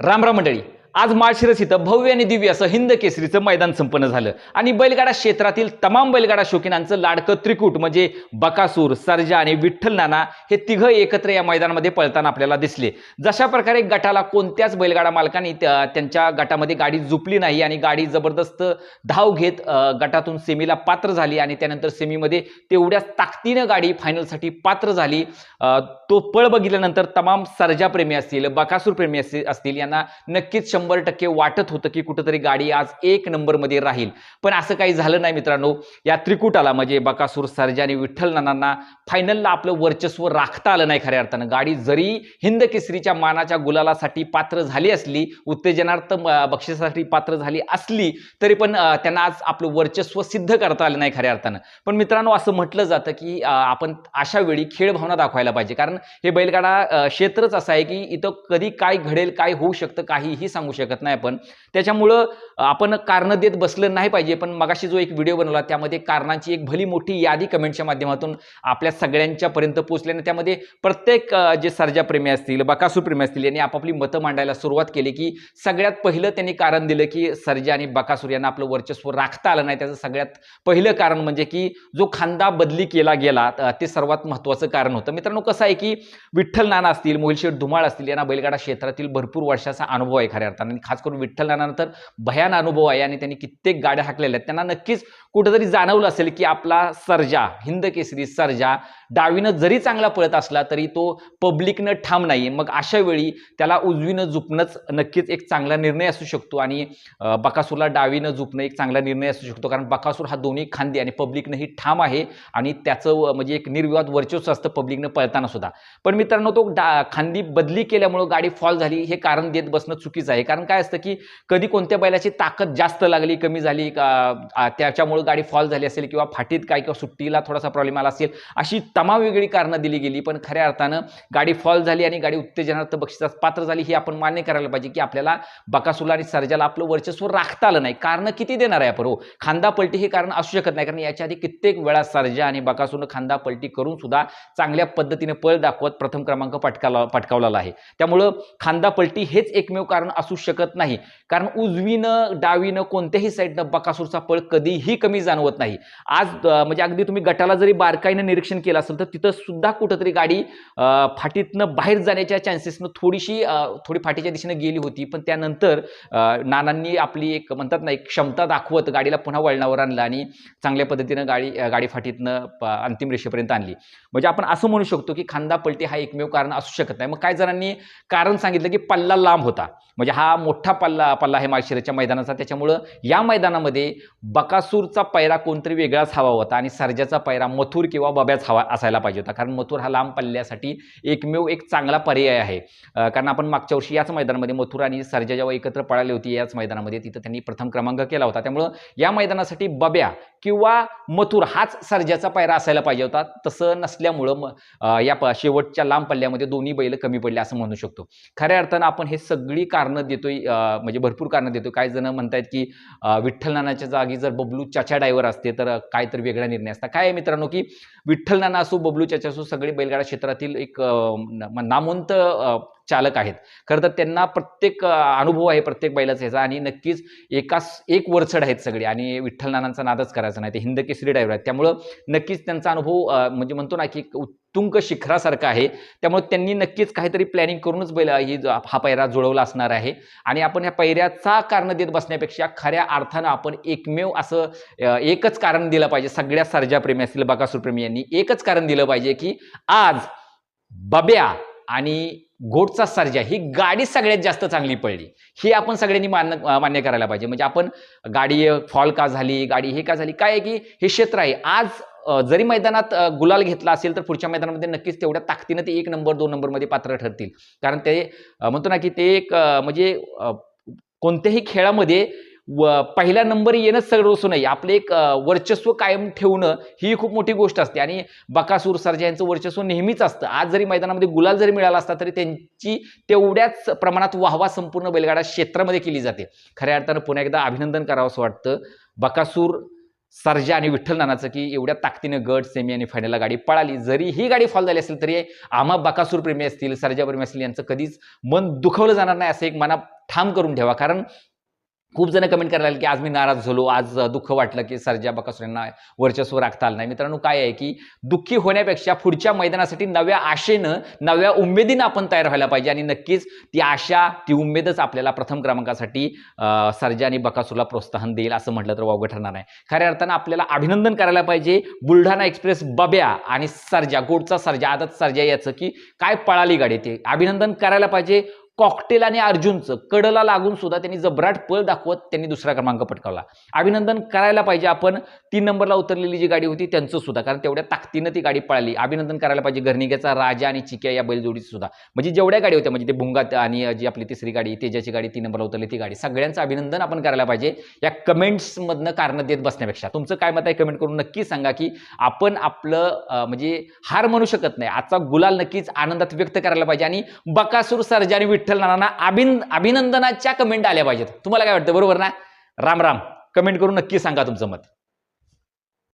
राम राम मंडळी. आज माळशिरस इथं भव्य आणि दिव्य असं हिंद केसरीचं मैदान संपन्न झालं. आणि बैलगाडा क्षेत्रातील तमाम बैलगाडा शौकीनांचं लाडकं त्रिकूट म्हणजे बकासूर सर्जा आणि विठ्ठल नाना हे तिघं एकत्र या मैदानामध्ये पळताना आपल्याला दिसले. जशा प्रकारे गटाला कोणत्याच बैलगाडा मालकांनी त्या- त्यांच्या गटामध्ये गाडी झुपली नाही आणि गाडी जबरदस्त धाव घेत गटातून सेमीला पात्र झाली आणि त्यानंतर सेमीमध्ये तेवढ्याच ताकदीनं गाडी फायनलसाठी पात्र झाली. तो पळ बघितल्यानंतर तमाम सर्जाप्रेमी असतील बकासूर प्रेमी असतील असतील यांना नक्कीच शंभर टक्के वाटत होतं की कुठंतरी गाडी आज एक नंबरमध्ये राहील. पण असं काही झालं नाही मित्रांनो. या त्रिकुटाला म्हणजे बकासूर सरजा आणि विठ्ठल नानांना फायनलला आपलं वर्चस्व राखता आलं नाही खऱ्या अर्थानं. गाडी जरी हिंद केसरीच्या मानाच्या गुलालासाठी पात्र झाली असली उत्तेजनार्थ बक्षिसासाठी पात्र झाली असली तरी पण त्यांना आज आपलं वर्चस्व सिद्ध करता आलं नाही खऱ्या अर्थानं. पण मित्रांनो असं म्हटलं जातं की आपण अशा वेळी खेळ भावना दाखवायला पाहिजे. कारण हे बैलगाडा क्षेत्रच असं आहे की इथं कधी काय घडेल काय होऊ शकतं काहीही सांगू शकत नाही आपण. त्याच्यामुळं आपण कारणं देत बसलं नाही पाहिजे. पण मगाशी जो एक व्हिडिओ बनवला त्यामध्ये कारणांची एक भली मोठी यादी कमेंटच्या माध्यमातून आपल्या सगळ्यांच्या पर्यंत पोहोचल्याने त्यामध्ये प्रत्येक जे सर्जाप्रेमी असतील बकासूर प्रेमी असतील यांनी आपापली मतं मांडायला सुरुवात केली की सगळ्यात पहिलं त्यांनी कारण दिलं की सर्जा आणि बकासूर यांना आपलं वर्चस्व राखता आलं नाही. त्याचं सगळ्यात पहिलं कारण म्हणजे की जो खांदा बदली केला गेला ते सर्वात महत्त्वाचं कारण होतं. मित्रांनो कसं आहे की विठ्ठल नाना असतील मोहिलशेठ धुमाळ असतील यांना बैलगाडा क्षेत्रातील भरपूर वर्षाचा अनुभव आहे खऱ्या अर्थानं आणि खास करून विठ्ठल नाना तर भयान अनुभव आहे आणि त्यांनी कित्येक गाड्या हाकलेल्या आहेत. त्यांना नक्कीच कुठेतरी जाणवलं असेल की आपला सर्जा हिंद केसरी सर्जा डावीनं जरी चांगला पळत असला तरी तो पब्लिकनं ठाम नाही मग अशा वेळी त्याला उजवीनं झुपणंच नक्कीच एक चांगला निर्णय असू शकतो आणि बकासूरला डावीनं झुपणं एक चांगला निर्णय असू शकतो. कारण बकासूर हा दोन्ही खांदी आणि पब्लिकनंही ठाम आहे आणि त्याचं म्हणजे एक निर्विवाद वर्चस्व असतं पब्लिकनं पळताना सुद्धा. पण मित्रांनो तो डा खांदी बदली केल्यामुळं गाडी फॉल झाली हे कारण देत बसणं चुकीचं आहे. कारण काय असतं की कधी कोणत्या बैलाची ताकद जास्त लागली कमी झाली का त्याच्यामुळं गाडी फॉल झाली असेल किंवा फाटीत काय किंवा सुट्टीला थोडासा प्रॉब्लेम आला असेल अशी तमाम वेगळी कारणं दिली गेली पण खऱ्या अर्थानं गाडी फॉल झाली आणि गाडी उत्तेजनार्थ बक्षिसास पात्र झाली ही आपण मान्य करायला पाहिजे की आपल्याला बकासूला आणि सर्जाला आपलं वर्चस्व राखता आलं नाही. कारण किती देणार आहे आपण? हो खांदा पलटी हे कारण असू शकत नाही कारण याच्या आधी कित्येक वेळा सर्जा आणि बकासूरनं खांदा पलटी करून सुद्धा चांगल्या पद्धतीने पळ दाखवत प्रथम क्रमांक पटकाला पटकावलेला आहे. त्यामुळं खांदा पलटी हेच एकमेव कारण असू शकत नाही. कारण उजवीनं डावीनं कोणत्याही साईडनं बकासूरचा पळ कधीही कमी जाणवत नाही. आज म्हणजे अगदी तुम्ही गटाला जरी बारकाईनं निरीक्षण केलं असेल तर तिथं सुद्धा कुठंतरी गाडी फाटीतनं बाहेर जाण्याच्या चान्सेसनं थोडीशी थोडी फाटीच्या दिशेनं गेली होती. पण त्यानंतर नानांनी आपली एक म्हणतात ना एक क्षमता दाखवत गाडीला पुन्हा वळणावर आणलं आणि चांगल्या पद्धतीनं गाडी गाडी फाटीतनं अंतिम रेषेपर्यंत आणली. म्हणजे आपण असं म्हणू शकतो की खांदा पलटी हा एकमेव कारण असू शकत नाही. मग काही जणांनी कारण सांगितलं की पल्ला लांब होता. म्हणजे हा मोठा पल्ला पल्ला आहे माळशिराच्या मैदानाचा. त्याच्यामुळं या मैदानामध्ये बकासूरचा पैरा कोणतरी वेगळाच हवा होता आणि सर्जाचा पैरा मथुर किंवा बब्याच हवा असायला पाहिजे होता. कारण मथुर हा लांब पल्ल्यासाठी एकमेव एक चांगला पर्याय आहे. कारण आपण मागच्या वर्षी याच मैदानामध्ये मथुर आणि सर्जा जेव्हा एकत्र पळाली होती याच मैदानामध्ये तिथं त्यांनी प्रथम क्रमांक केला होता. त्यामुळं या मैदानासाठी बब्या किंवा मथुर हाच सर्जाचा पायरा असायला पाहिजे होता. तसं नसल्यामुळं म- या शेवटच्या लांब पल्ल्यामध्ये दोन्ही बैल कमी पडले असं म्हणू शकतो. खऱ्या अर्थानं आपण हे सगळी कारणं देतोय म्हणजे भरपूर कारणं देतोय. काही जण म्हणतायत की विठ्ठलनानाच्या विठ्ठल नानाच्या जागी जर बबलू चाचा डायव्हर असते तर काय तर वेगळा निर्णय असता. काय मित्रांनो की विठ्ठल नाना असो बबलू चाचा असो सगळे बैलगाडा क्षेत्रातील एक नामवंत चालक आहेत. खरं तर त्यांना प्रत्येक अनुभव आहे प्रत्येक बैलाचा ह्याचा आणि नक्कीच एकाच एक वरचढ आहेत सगळे आणि विठ्ठल नानांचा नादच करायचा नाही. ते हिंद केसरी ड्रायव्हर आहेत. त्यामुळं नक्कीच त्यांचा अनुभव म्हणजे म्हणतो ना की एक उत्तुंग शिखरासारखा आहे. त्यामुळे त्यांनी नक्कीच काहीतरी प्लॅनिंग करूनच बैल ही ज- हा पैरा जुळवला असणार आहे. आणि आपण ह्या पैऱ्याचा कारण देत बसण्यापेक्षा खऱ्या अर्थानं आपण एकमेव असं एकच कारण दिलं पाहिजे. सगळ्या सर्जाप्रेमी असतील बकासूरप्रेमी यांनी एकच कारण दिलं पाहिजे की आज बब्या आणि घोटचा सर्जा ही गाडी सगळ्यात जास्त चांगली पडली. ही आपण सगळ्यांनी मान्य मान्य करायला पाहिजे. म्हणजे आपण गाडी फॉल का झाली गाडी हे का झाली? काय आहे की हे क्षेत्र आहे. आज जरी मैदानात गुलाल घेतला असेल तर पुढच्या मैदानामध्ये नक्कीच तेवढ्या ताकदीनं ते एक नंबर दोन नंबरमध्ये पात्र ठरतील. कारण ते म्हणतो ना की ते एक म्हणजे कोणत्याही खेळामध्ये व पहिला नंबर येणंच सर्वस्व नाही आपले एक वर्चस्व कायम ठेवणं ही खूप मोठी गोष्ट असते. आणि बकासूर सरजा यांचं वर्चस्व नेहमीच असतं. आज जरी मैदानामध्ये गुलाल जरी मिळाला असता तरी त्यांची तेवढ्याच प्रमाणात वाहवा संपूर्ण बैलगाडा क्षेत्रामध्ये केली जाते. खऱ्या अर्थानं पुन्हा एकदा अभिनंदन करावं असं वाटतं. बकासूर सरजा आणि विठ्ठल नानाचं की एवढ्या ताकदीनं गट सेमी आणि फायनलला गाडी पळाली. जरी ही गाडी फॉल झाली असेल तरी आम्हा बकासूर प्रेमी असतील सरजा प्रेमी असतील यांचं कधीच मन दुखवलं जाणार नाही असं एक मना ठाम करून ठेवा. कारण खूप जण कमेंट करायला की आज मी नाराज झालो आज दुःख वाटलं की सर्जा बकासुरांना वर्चस्व राखता आलं नाही. मित्रांनो काय आहे की दुःखी होण्यापेक्षा पुढच्या मैदानासाठी नव्या आशेनं नव्या उमेदीनं आपण तयार व्हायला पाहिजे. आणि नक्कीच ती आशा ती उमेदच आपल्याला प्रथम क्रमांकासाठी अं, सर्जा आणि बकासूरला प्रोत्साहन देईल असं म्हटलं तर वावगं ठरणार नाही. खऱ्या अर्थानं आपल्याला अभिनंदन करायला पाहिजे. बुलढाणा एक्सप्रेस बब्या आणि सर्जा गोडचा सर्जा आदत सर्जा याचं की काय पळाली गाडी ते. अभिनंदन करायला पाहिजे. कॉकटेल आणि अर्जुनचं कडला लागून सुद्धा त्यांनी जबराट पळ दाखवत त्यांनी दुसरा क्रमांक पटकावला. अभिनंदन करायला पाहिजे आपण. तीन नंबरला उतरलेली जी गाडी होती त्यांचं सुद्धा कारण तेवढ्या ताकदीनं ती गाडी पळाली. अभिनंदन करायला पाहिजे घरनिग्याचा राजा आणि चिक्या या बैलजोडीचं सुद्धा. म्हणजे जेवढ्या गाडी होत्या म्हणजे ते भुंगात आणि जी आपली तिसरी गाडी तेजाची गाडी तीन नंबरला उतरली ती गाडी. सगळ्यांचं अभिनंदन आपण करायला पाहिजे. या कमेंट्समधनं कारणं देत बसण्यापेक्षा. तुमचं काय मत आहे कमेंट करून नक्की सांगा की आपण आपलं म्हणजे हार म्हणू शकत नाही. आजचा गुलाल नक्कीच आनंदात व्यक्त करायला पाहिजे आणि बकासूर सर्जा आणि विठ्ठल नानांना अभिन अभिनंदनाच्या कमेंट आल्या पाहिजेत. तुम्हाला काय वाटतं? बरोबर ना? राम राम. कमेंट करून नक्की सांगा तुमचं मत.